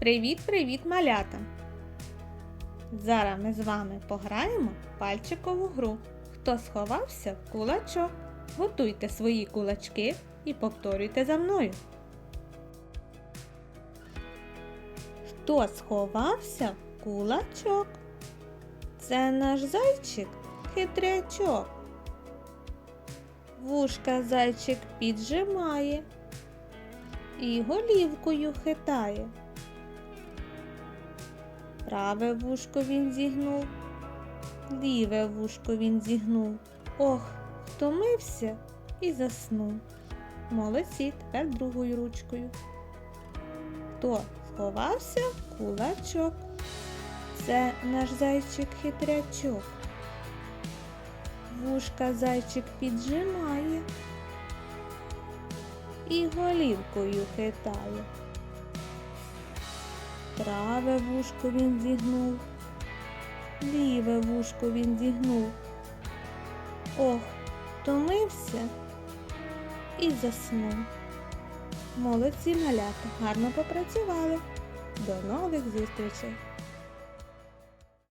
Привіт-привіт, малята! Зараз ми з вами пограємо пальчикову гру. Хто сховався в кулачок? Готуйте свої кулачки і повторюйте за мною. Хто сховався в кулачок? Це наш зайчик хитрячок. Вушка зайчик піджимає і голівкою хитає. Праве вушко він зігнув, ліве вушко він зігнув. Ох, втомився і заснув. Молодці, тепер другою ручкою. Хто сховався кулачок? Це наш зайчик хитрячок. Вушка зайчик піджимає і голівкою хитає. Праве вушко він зігнув, ліве вушко він зігнув. Ох, втомився і заснув. Молодці малята, гарно попрацювали. До нових зустрічей!